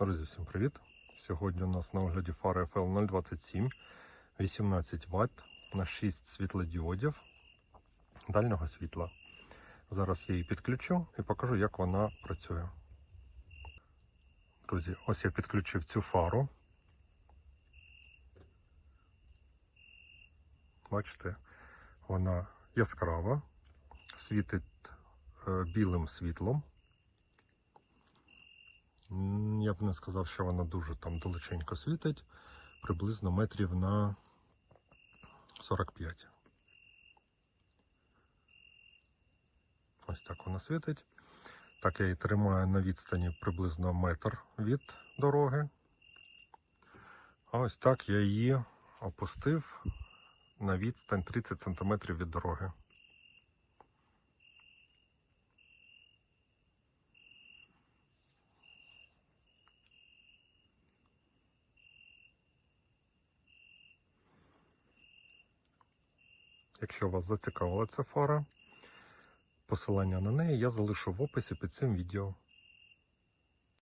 Друзі, всім привіт! Сьогодні у нас на огляді фара FL 027 18 Вт на 6 світлодіодів дальнього світла. Зараз я її підключу і покажу, як вона працює. Друзі, ось я підключив цю фару. Бачите, вона яскрава, світить е, білим світлом. Я б не сказав, що вона дуже там далеченько світить, приблизно метрів на 45. Ось так вона світить. Так я її тримаю на відстані приблизно метр від дороги. А ось так я її опустив на відстань 30 см від дороги. Якщо вас зацікавила ця фара, посилання на неї я залишу в описі під цим відео.